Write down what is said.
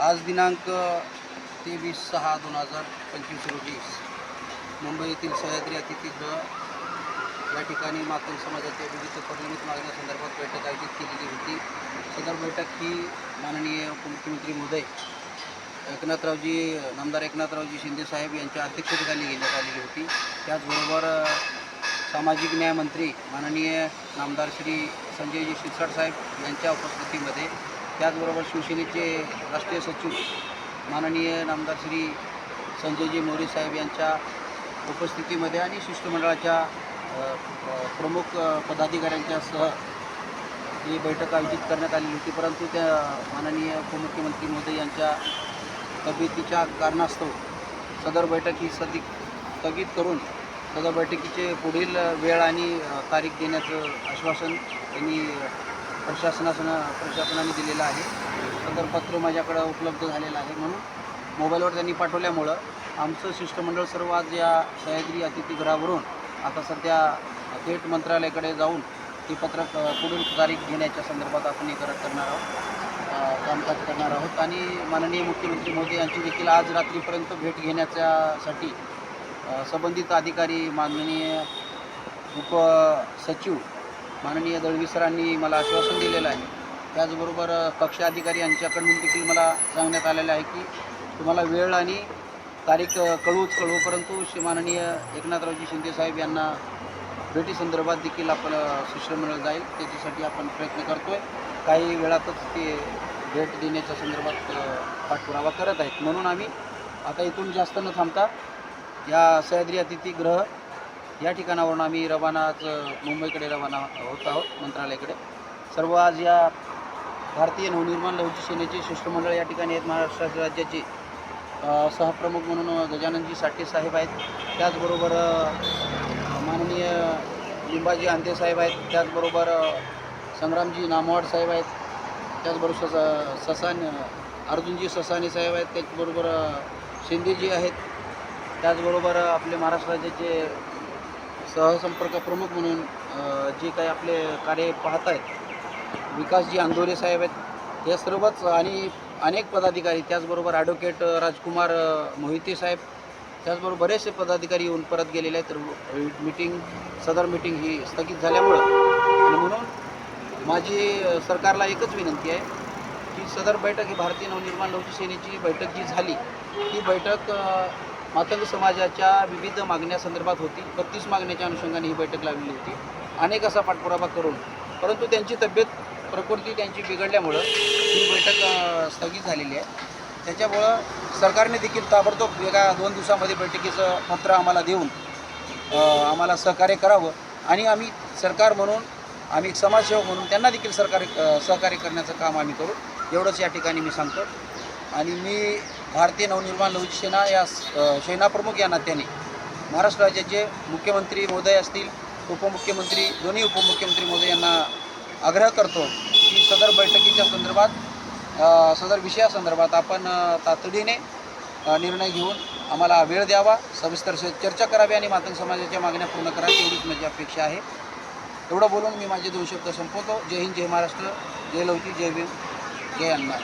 आज दिनांक तेवीस सहा दोन हजार पंचवीस रोजी मुंबई येथील सह्याद्री अतिथीगृह या ठिकाणी मातंग समाजाच्या विविध प्रलंबित मागण्यासंदर्भात बैठक आयोजित केलेली होती. सदर बैठक ही माननीय उपमुख्यमंत्री महोदय एकनाथरावजी नामदार एकनाथरावजी शिंदेसाहेब यांच्या अध्यक्षतेखाली घेण्यात आलेली होती. त्याचबरोबर सामाजिक न्याय मंत्री माननीय नामदार श्री संजयजी शिरसाट साहेब यांच्या उपस्थितीमध्ये त्याचबरोबर शिवसेनेचे राष्ट्रीय सचिव माननीय नामदार श्री संजयजी मोरे साहेब यांच्या उपस्थितीमध्ये आणि शिष्टमंडळाच्या प्रमुख पदाधिकाऱ्यांच्या पदाधिकाऱ्यांच्यासह ही बैठक आयोजित करण्यात आलेली होती. परंतु त्या माननीय उपमुख्यमंत्री मोदी यांच्या तब्येतीच्या कारणास्तव सदर बैठक ही सदी स्थगित करून सदर बैठकीचे पुढील वेळ आणि तारीख देण्याचं आश्वासन त्यांनी प्रशासनासनं प्रशासनाने दिलेलं आहे. सदर पत्र माझ्याकडं उपलब्ध झालेलं आहे म्हणून मोबाईलवर त्यांनी पाठवल्यामुळं आमचं शिष्टमंडळ सर्व आज या सह्याद्री अतिथीगृहावरून आता सध्या थेट मंत्रालयाकडे जाऊन ते पत्रक पुढील तारीख घेण्याच्या संदर्भात आपण हे करत करणार आहोत. कामकाज करणार आहोत. आणि माननीय मुख्यमंत्री मोदी यांची देखील आज रात्रीपर्यंत भेट घेण्याच्यासाठी संबंधित अधिकारी माननीय उपसचिव माननीय दळवी सरांनी मला आश्वासन दिलेलं आहे. त्याचबरोबर पक्ष अधिकारी यांच्याकडून देखील मला सांगण्यात आलेलं आहे की तुम्हाला वेळ आणि तारीख कळूच कळवूच कळवू परंतु श्री माननीय एकनाथरावजी शिंदेसाहेब यांना भेटीसंदर्भात देखील आपलं शिष्टमंडळ जाईल. त्याच्यासाठी आपण प्रयत्न करतो आहे काही वेळातच ते भेट देण्याच्या संदर्भात पाठपुरावा करत आहेत. म्हणून आम्ही आता इथून जास्त न थांबता या सह्याद्री अतिथीगृह या ठिकाणावरून आम्ही रवानाच मुंबईकडे रवाना होत आहोत मंत्रालयाकडे. सर्व आज या भारतीय नवनिर्माण लवची सेनेचे शिष्टमंडळ या ठिकाणी आहेत. महाराष्ट्र राज्याचे सहप्रमुख म्हणून गजाननजी साठे साहेब आहेत. त्याचबरोबर माननीय लिंबाजी आंते साहेब आहेत. त्याचबरोबर संग्रामजी नामवाड साहेब आहेत. त्याचबरोबर ससा ससान अर्जुनजी ससाने साहेब आहेत. त्याचबरोबर शिंदेजी आहेत. त्याचबरोबर आपले महाराष्ट्र राज्याचे सहसंपर्क प्रमुख म्हणून जे काही आपले कार्य पाहत आहेत विकासजी आंदोरे साहेब आहेत हे सर्वच आणि अनेक पदाधिकारी त्याचबरोबर ॲडव्होकेट राजकुमार मोहिते साहेब त्याचबरोबर बरेचसे पदाधिकारी येऊन परत गेलेले आहेत. तर मीटिंग सदर मीटिंग ही स्थगित झाल्यामुळं. आणि म्हणून माझी सरकारला एकच विनंती आहे की सदर बैठक ही भारतीय नवनिर्माण लोकसेनेची बैठक जी झाली ती बैठक मातंग समाजाच्या विविध मागण्यासंदर्भात होती. बत्तीस मागण्याच्या अनुषंगाने ही बैठक लावलेली होती. अनेक असा पाठपुरावा करून परंतु त्यांची तब्येत प्रकृती त्यांची बिघडल्यामुळं ही बैठक स्थगित झालेली आहे. त्याच्यामुळं सरकारने देखील ताबडतोब एका दोन दिवसामध्ये बैठकीचं पत्र आम्हाला देऊन आम्हाला सहकार्य करावं. आणि आम्ही सरकार म्हणून आम्ही समाजसेवक म्हणून त्यांना देखील सरकार सहकार्य करण्याचं काम आम्ही करू. एवढंच या ठिकाणी मी सांगतो. आणि मी भारतीय नवनिर्माण लवचिक सेना या स- सेनाप्रमुख या नात्याने महाराष्ट्र राज्याचे मुख्यमंत्री महोदय असतील उपमुख्यमंत्री दोन्ही उपमुख्यमंत्री महोदय यांना आग्रह करतो की सदर बैठकीच्या संदर्भात सदर विषयासंदर्भात आपण तातडीने निर्णय घेऊन आम्हाला वेळ द्यावा सविस्तर चर्चा करावी आणि मातंग समाजाच्या मागण्या पूर्ण करावी एवढीच माझी अपेक्षा आहे. एवढं बोलून मी माझे दोन शब्द संपवतो. जय हिंद जय महाराष्ट्र जय लवची जय भीम जय अण्णा